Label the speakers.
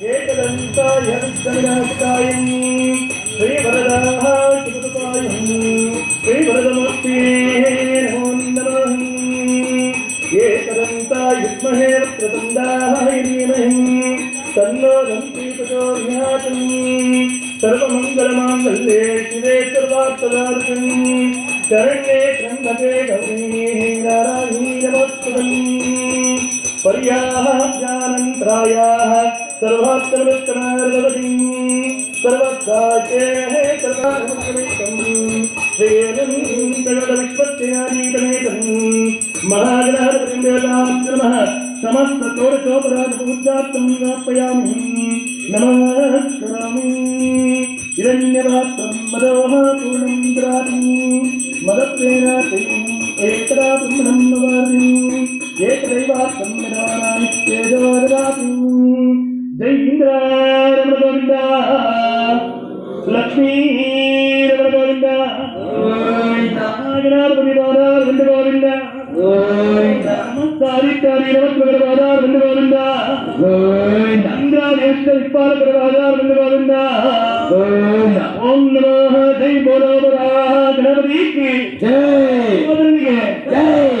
Speaker 1: एकदन्ताय विष्णुविनाशकायं श्रीवरदाः सुकृतपायं श्रीवरदमूर्ते नमो नमः। एकदन्ताय विद्महे वक्रतुण्डाय धीमहि तन्नो दन्ति प्रचोदयात् सर्वमङ्गलमाङ्गल्ये शिवे सर्वार्थदार्शन् शरण्ये त्र्यम्बके गौरी नारायणी नमोस्तुतम् पर्याप्यानन्तरायाः सर्वात्मवृत्तमार्गवतीं सर्वकाशेः सर्वात्मकमितं श्रेयं जगदविश्वस्यानीतमेकं महागणपतिं देवतां नमः समस्ततोषोपराधपूजार्थं ज्ञापयामि नमः करोमि हिरण्यपात्रं मदोः पूर्णं ददाति मदत्वेनातिम् एकदा ब्रह्मणं नवादिम् గోవింద లక్ష్మీ రమణ గోవింద నాగనాథపతి బాధార్ వెంట గోవింద సారిత్యాది రమణ బాధార్ వెంట గోవింద ఇంద్రాదేశ విపాలక బాధార్ వెంట గోవింద ఓం నమో జై
Speaker 2: బోలో
Speaker 1: గణపతి
Speaker 2: జై
Speaker 1: జై